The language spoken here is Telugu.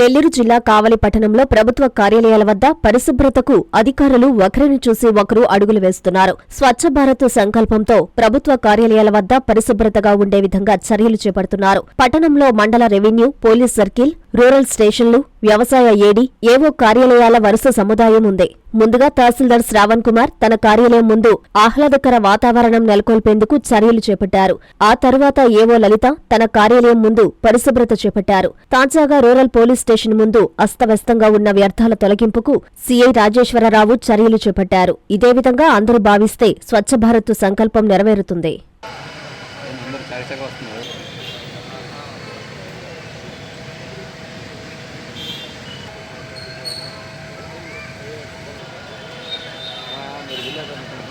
నెల్లూరు జిల్లా కావలి పట్టణంలో ప్రభుత్వ కార్యాలయాల వద్ద పరిశుభ్రతకు అధికారులు ఒకరిని చూసి ఒకరు అడుగులు వేస్తున్నారు. స్వచ్ఛ భారత్ సంకల్పంతో ప్రభుత్వ కార్యాలయాల వద్ద పరిశుభ్రతగా ఉండే విధంగా చర్యలు చేపడుతున్నారు. పట్టణంలో మండల రెవెన్యూ పోలీస్ సర్కిల్ రూరల్ స్టేషన్లు వ్యవసాయ ఏడి ఏవో కార్యాలయాల వరుస సముదాయం ఉంది. ముందుగా తహసీల్దార్ శ్రావణ్ కుమార్ తన కార్యాలయం ముందు ఆహ్లాదకర వాతావరణం నెలకొల్పేందుకు చర్యలు చేపట్టారు. ఆ తర్వాత ఏవో లలిత తన కార్యాలయం ముందు పరిశుభ్రత చేపట్టారు. తాజాగా రూరల్ పోలీస్ స్టేషన్ ముందు అస్తవ్యస్తంగా ఉన్న వ్యర్థాల తొలగింపుకు సీఐ రాజేశ్వరరావు చర్యలు చేపట్టారు. ఇదే విధంగా అందరూ భావిస్తే స్వచ్ఛ భారత్ సంకల్పం నెరవేరుతుంది. అందరూ చరిచగా వస్తున్నారు